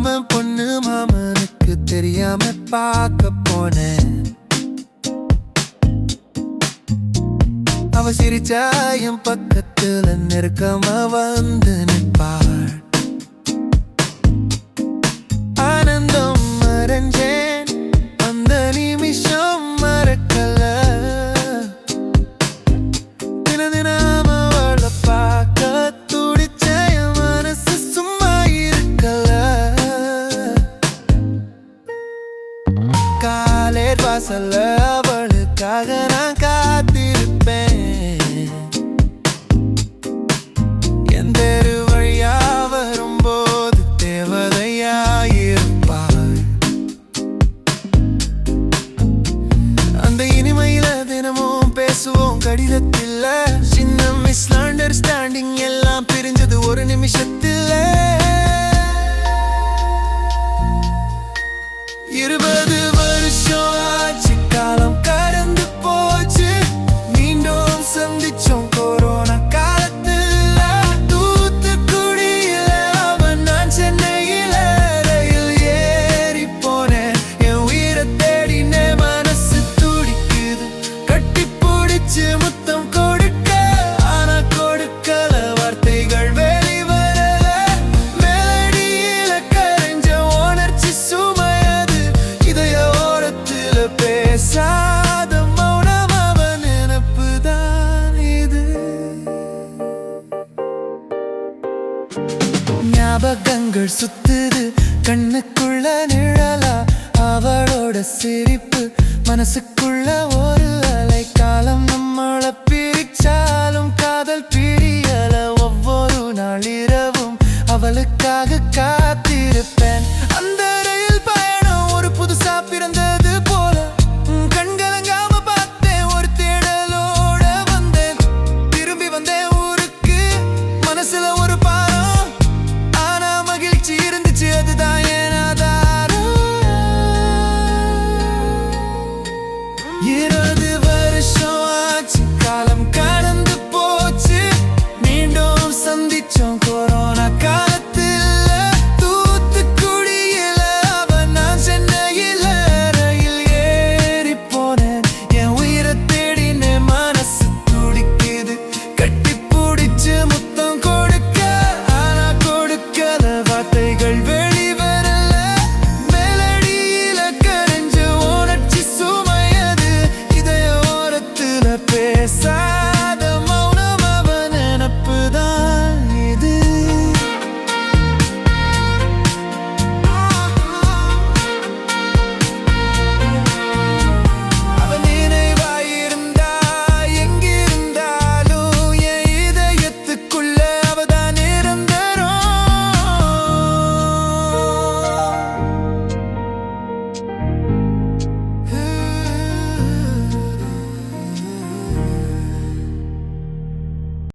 மாமன் பொண்ணு மாமனுக்கு தெரியாம பார்க்க போனேன். அவ சிரிச்சா என் பக்கத்துல நெருக்கமா வந்து நிற்பா. வாசல்ல அவளுக்காக ஞாபகங்கள் சுத்துது கண்ணுக்குள்ள நிழலா அவளோட சிரிப்பு மனசுக்குள்ள